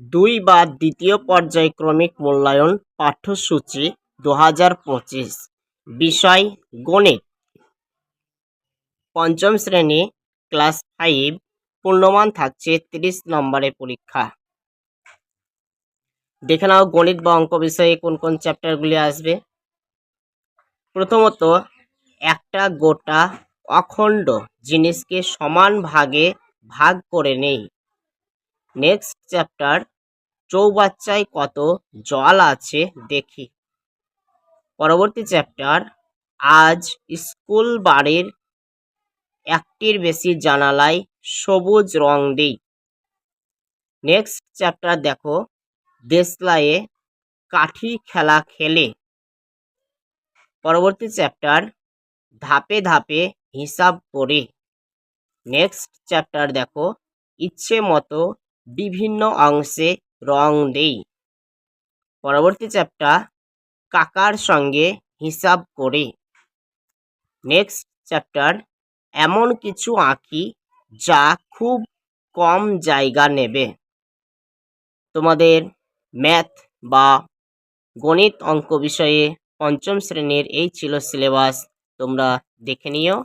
দুই বা দ্বিতীয় পর্যায়ক্রমিক মূল্যায়ন পাঠ্যসূচি দু হাজার পঁচিশ। বিষয় গণিত। পঞ্চম শ্রেণি, ক্লাস ফাইভ, পূর্ণমান থাকছে তিরিশ নম্বরের পরীক্ষা। দেখে নাও গণিত বা অঙ্ক বিষয়ে কোন কোন চ্যাপ্টারগুলি আসবে। প্রথমত, একটা গোটা অখণ্ড জিনিসকে সমান ভাগে ভাগ করে নেই। নেক্সট চ্যাপ্টার চৌবাচ্চায় কত জল আছে দেখি। পরবর্তী চ্যাপ্টার আজ স্কুল বাড়ির একটির বেশি জানালায় সবুজ রং দিই। নেক্সট চ্যাপ্টার দেখো, দেশলাইয়ে কাঠি খেলা খেলে। পরবর্তী চ্যাপ্টার ধাপে ধাপে হিসাব করে। নেক্সট চ্যাপ্টার দেখো, ইচ্ছে মতো বিভিন্ন অংশে রং দেই পরবর্তী চ্যাপ্টার কাকার সঙ্গে হিসাব করে। নেক্সট চ্যাপ্টার এমন কিছু আঁকি যা খুব কম জায়গা নেবে। তোমাদের ম্যাথ বা গণিত অঙ্ক বিষয়ে পঞ্চম শ্রেণির এই ছিল সিলেবাস তোমরা দেখে নিও।